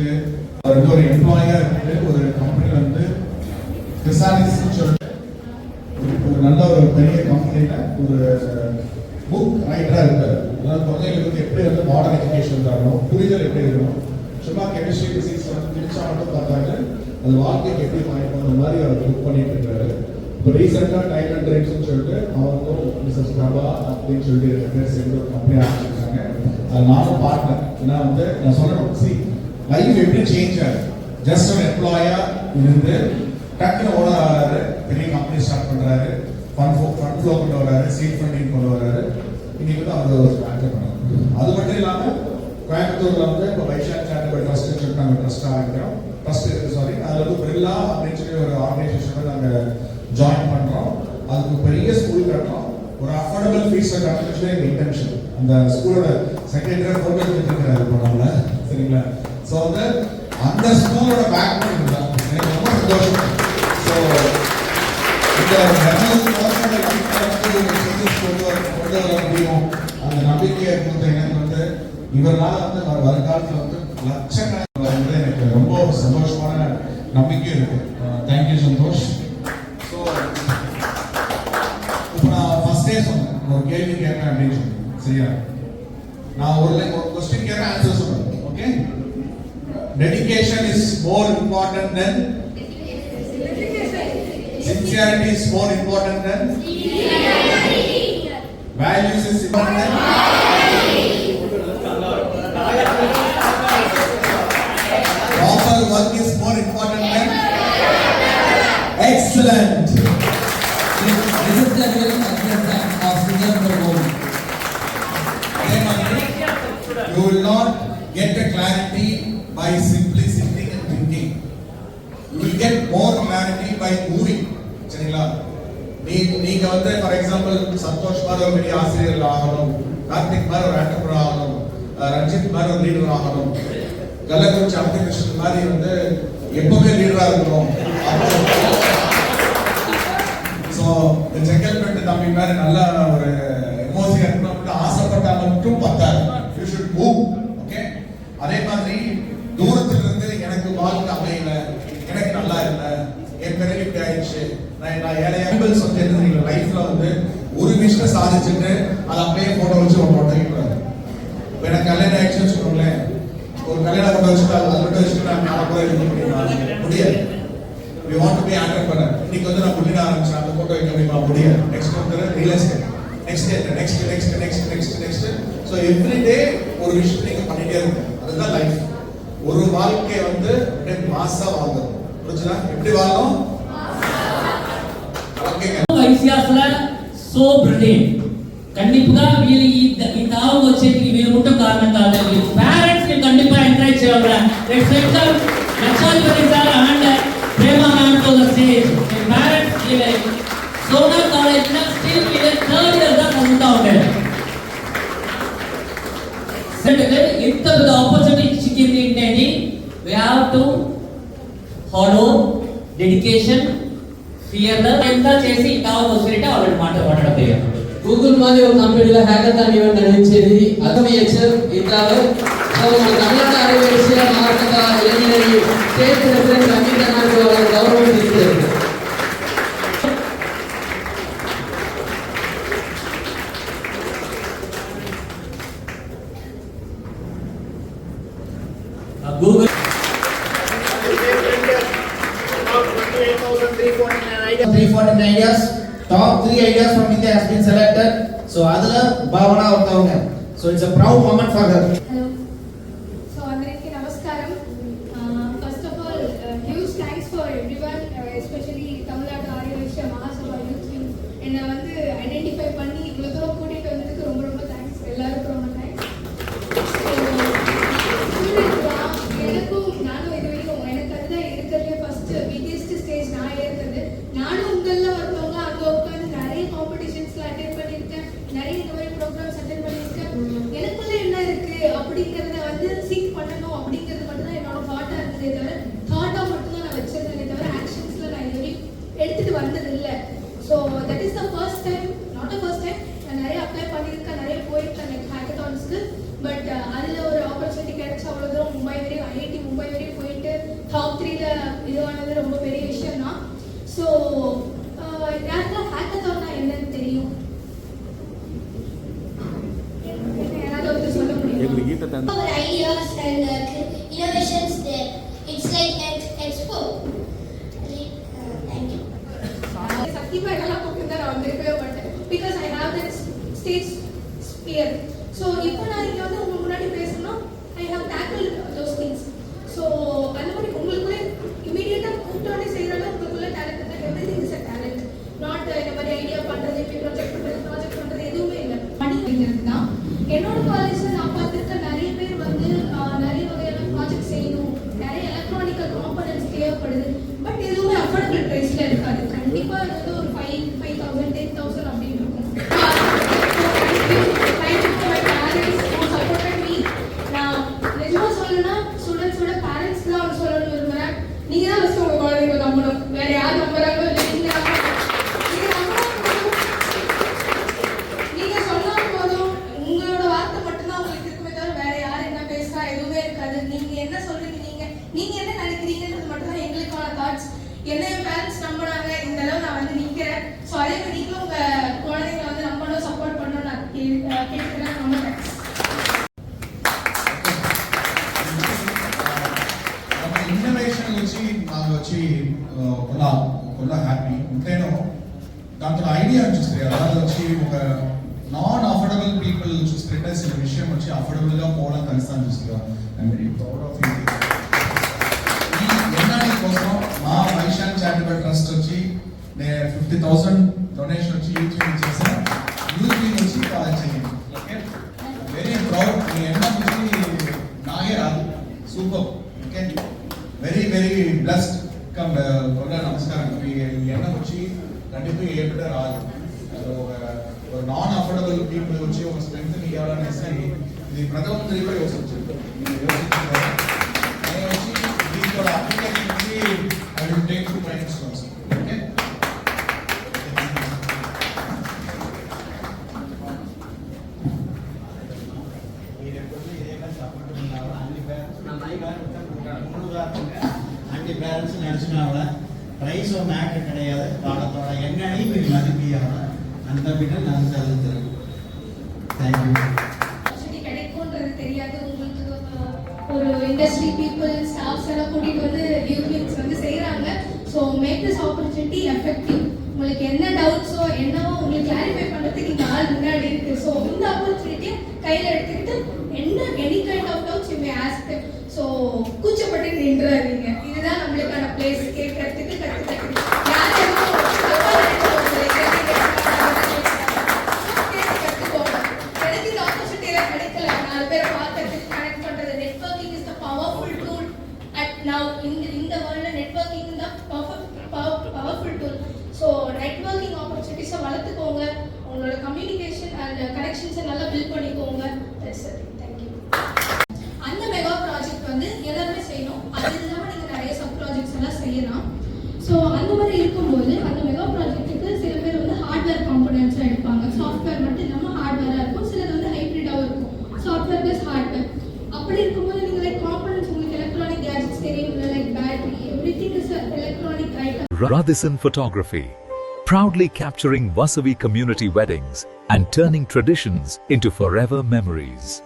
வச்சுட்டு அவர் வந்து ஒரு எம்ப்ளாயா இருந்து ஒரு கம்பெனி வந்து கிரிசானிஸ்ன்னு சொல்லிட்டு ஒரு நல்ல ஒரு பெரிய கம்பெனியில ஒரு புக் ரைட்டரா இருந்தார் அதாவது குழந்தைங்களுக்கு வந்து எப்படி வந்து மாடர்ன் எஜுகேஷன் தரணும் புரிதல் எப்படி இருக்கணும் சும்மா கெமிஸ்ட்ரி பிசிக்ஸ் வந்து பிரிச்சா மட்டும் பார்த்தாங்க அது வாழ்க்கைக்கு எப்படி வாங்கிக்கணும் அந்த மாதிரி அவர் புக் பண்ணிட்டு இருக்காரு. இப்போ ரீசெண்டாக அண்ட் ரைட்ஸ்னு சொல்லிட்டு அவங்களும் மிஸ்ஸஸ் பிரபா அப்படின்னு சொல்லிட்டு ரெண்டு பேர் சேர்ந்து ஒரு கம்பெனி ஆரம்பிச்சிருக்காங்க. அது நானும் பார்த்தேன் ஏன்னா வந்து நான் சொன்னேன் சி லைஃப் எப்படி சேஞ்ச் ஆகுது? ஜஸ்ட் ஒரு எம்ப்ளாயா இருந்து டக்குன்னு ஓனர் ஆகிறாரு பெரிய கம்பெனி ஸ்டார்ட் பண்றாரு ஃபண்ட் ஃபோ ஃபண்ட் ஃப்ளோ கொண்டு வர்றாரு சீட் ஃபண்டிங் கொண்டு வர்றாரு இன்னைக்கு வந்து அவர் ஒரு பேங்க் பண்ணாங்க அது மட்டும் இல்லாமல் கோயம்புத்தூர்ல வந்து இப்போ வைஷாக் சேரிட்டபிள் ட்ரஸ்ட் சொல்லிட்டு நாங்கள் ட்ரஸ்ட் ஆரம்பிக்கிறோம் ட்ரஸ்ட் சாரி அதில் வந்து பிரில்லா அப்படின்னு சொல்லி ஒரு ஆர்கனைசேஷனை நாங்கள் ஜாயின் பண்ணுறோம் அதுக்கு பெரிய ஸ்கூல் கட்டுறோம் ஒரு அஃபோர்டபுள் ஃபீஸை கட்டணும் எங்கள் இன்டென்ஷன் அந்த ஸ்கூலோட செக்ரட்டரி ஃபோட்டோ கொடுத்துருக்கிறாரு இப்போ நம்மள. சரிங்களா? ஸோ வந்து அந்த ஸ்கூலோட பேக் தான் எனக்கு ரொம்ப சந்தோஷம் ஸோ இந்த ஜனவரி மாதம் வந்து சேஞ்சஸ் கொண்டு வர முடியும். அந்த நம்பிக்கையை கொடுத்த எனக்கு வந்து இவரால் வந்து வர வருங்காலத்தில் வந்து லட்சக்கணக்கில் வந்து எனக்கு ரொம்ப சந்தோஷமான நம்பிக்கை இருக்கு. தேங்க்யூ சந்தோஷ். ஸோ இப்போ நான் ஃபர்ஸ்டே சொன்னேன். ஒரு கேள்வி கேட்கறேன் அப்படின்னு சொன்னேன். சரியா? நான் ஒரு line- ஒரு கொஸ்டின் கேட்கறேன் ஆன்சர் சொல்றேன். Okay dedication is more important than sincerity is more important than values is important than a clarity by simply sitting and thinking. You will get more clarity by moving சரிங்களா? நீ நீங்க வந்து for example Santhosh மாதிரி ஒரு பெரிய ஆசிரியர் ஆகணும் கார்த்திக் மாதிரி ஒரு ஆண்டர்பிரர் ஆகணும் ரஞ்சித் மாதிரி ஒரு லீடர் ஆகணும் கள்ளக்குறிச்சி அப்ளிகேஷன் மாதிரி வந்து எப்பவுமே லீடரா இருக்கணும். ஸோ இந்த செங்கல்பட்டு தம்பி மாதிரி நல்ல ஒரு எமோசியா இருக்கணும்னு ஆசைப்பட்டா மட்டும் பத்தாது யூ ஷுட் மூவ் ஓகே அதே மாதிரி தூரத்துல இருந்து எனக்கு வாழ்க்கை அமையல எனக்கு நல்லா இல்ல என் இப்படி ஆயிடுச்சு. நான் நான் ஏழை ஆம்பிள்ஸ் வந்து என்ன நீங்கள் லைஃப்ல வந்து ஒரு விஷயம் சாதிச்சுட்டு அதை அப்படியே போட்டோ வச்சு ஒரு போட்டோ கூடாது இப்போ எனக்கு கல்யாணம் ஆயிடுச்சுன்னு வச்சுக்கோங்களேன். ஒரு கல்யாணம் போட்டோ வச்சுட்டு அதை மட்டும் வச்சுட்டு நான் ஞாபகம் எடுக்க முடியுமா? முடியாது. We want to be entrepreneur. இன்னைக்கு வந்து நான் புள்ளிட ஆரம்பிச்சேன். அந்த போட்டோ வைக்க முடியுமா? முடியாது. நெக்ஸ்ட் வந்து real estate next next next next next next so every day ஒரு விஷயம் நீங்கள் பண்ணிட்டே இருக்கும் அதுதான் லைஃப் ஒரு வாழ்க்கையை வந்து மாசா வாங்கணும். எப்படி வாழணும் ஓகேங்க వైశ్యాసుల సో బ్రిలియంట్ కండిపుగా వీళ్ళు ఈ ఈ తావు వచ్చేది వీళ్ళు ముట్ట కారణం కాదు వీళ్ళు పేరెంట్స్ ని కండిపా ఎంకరేజ్ చేయాలి let's welcome Lakshadhipathi sir and Prema ma'am to the stage parents వీళ్ళ సోనా కాలేజ్ లో స్టిల్ వీళ్ళ థర్డ్ ఇయర్ దా చదువుతా ఉంటారు ఇంత పెద్ద ఆపర్చునిటీ చిక్కింది ఏంటంటే we have to follow dedication fear ఎంత చేసి తావు వస్తుంటే వాళ్ళని మాట మాట్లాడడం తెలియదు గూగుల్ మాది ఒక కంపెనీలో హ్యాకథాన్ ఈవెంట్ నిర్వహించేది అతని హెచ్ఎల్ ఇట్లాలో సో మన కర్ణాటక ఆరోగ్య మారక ఏమి 349 ideas top 3 ideas from India has been selected so அதுல பாவனா ஒருத்தவங்க so it's a proud moment for her hello so అందరికీ నమస్కారం first of all huge thanks for everyone especially Tamil Nadu Arya Vysya Mahasabha youth wing என்னை வந்து identify பண்ணி இவ்வளோ தூரம் பண்ணுறது ரொம்ப பெரிய விஷயம் தான் ஸோ யாருக்கெல்லாம் ஹேக்கத்தோன்னா என்னன்னு தெரியும் Our ideas and uh, innovations there. It's like an expo. Thank you. சத்தியமாக இதெல்லாம் கொடுத்துருந்தேன் நான் வந்து இருக்கவே மாட்டேன் because I have that stage fear so இப்போ நான் தேவைப்படுது பட் எதுவுமே அஃபோர்டபுள் ப்ரைஸ்ல இருக்காது கண்டிப்பா அது வந்து ஒரு அதே மாதிரி நீங்களும் உங்க குழந்தைங்களை வந்து நம்மளும் சப்போர்ட் பண்ணணும் நான் கேட்கிறேன் ரொம்ப தேங்க்ஸ் ఇన్నోవేషన్ వచ్చి నాకు వచ్చి కొన్న కొన్న హ్యాపీ ఇంకేనో దాంట్లో ఐడియా చూస్తే అలాగే వచ్చి ఒక నాన్ అఫోర్డబుల్ పీపుల్ చూసుకుంటే అసలు విషయం వచ్చి అఫోర్డబుల్గా పోవడం కలిస్తాను చూస్తున్నా I'm very proud of you NRI కోసం మా వైశాన్ చారిటబుల్ ట్రస్ట్ వచ్చి ఫిఫ్టీ థౌసండ్ డొనేషన్ వచ్చి యూట్యూబ్ నుంచి యూట్యూబ్ నుంచి కాలేజ్ చేయండి ఓకే వెరీ ప్రౌడ్ మీ ఎండ నుంచి నాగే రాదు super okay very very blessed come కొండ నమస్కారం మీ ఎండ వచ్చి కంటిపై ఏ బిడ్డ రాదు ఒక నాన్ అఫోర్డబుల్ పీపుల్ వచ్చి ఒక స్ట్రెంగ్త్ ఇవ్వాలనేసి ఇది ప్రధానమంత్రి కూడా యోచించారు அஞ்சு பேரண்ட்ஸ் நடிச்சுனால ப்ரைஸ் மேட்ரு கிடையாது. பாடத்தோட என்னையும் போய் மதிப்பியாவல அந்த பின்ன நான் செலுத்துறேன். தேங்க்யூ கிடைக்கும்ன்றது தெரியாது. உங்களுக்கு ஒரு இண்டஸ்ட்ரி பீப்புள் ஸ்டாஃப்ஸ் எல்லாம் கூட்டிட்டு வந்து யூனியன்ஸ் வந்து செய்யறாங்க so make this opportunity effective உங்களுக்கு என்ன டவுட்ஸோ என்னவோ உங்களுக்கு கிளாரிஃபை பண்றதுக்கு இந்த ஆள் முன்னாடி இருக்கு. ஸோ இந்த ஆப்பர்ச்சுனிட்டியை கையில எடுத்துக்கிட்டு என்ன any kind of doubts you may ask so கூச்சப்பட்டு நின்றாதீங்க. இதுதான் நம்மளுக்கான பிளேஸ் கேட்கறதுக்கு கற்றுக்கிறதுக்கு Radisson Photography, proudly capturing Vasavi community weddings and turning traditions into forever memories.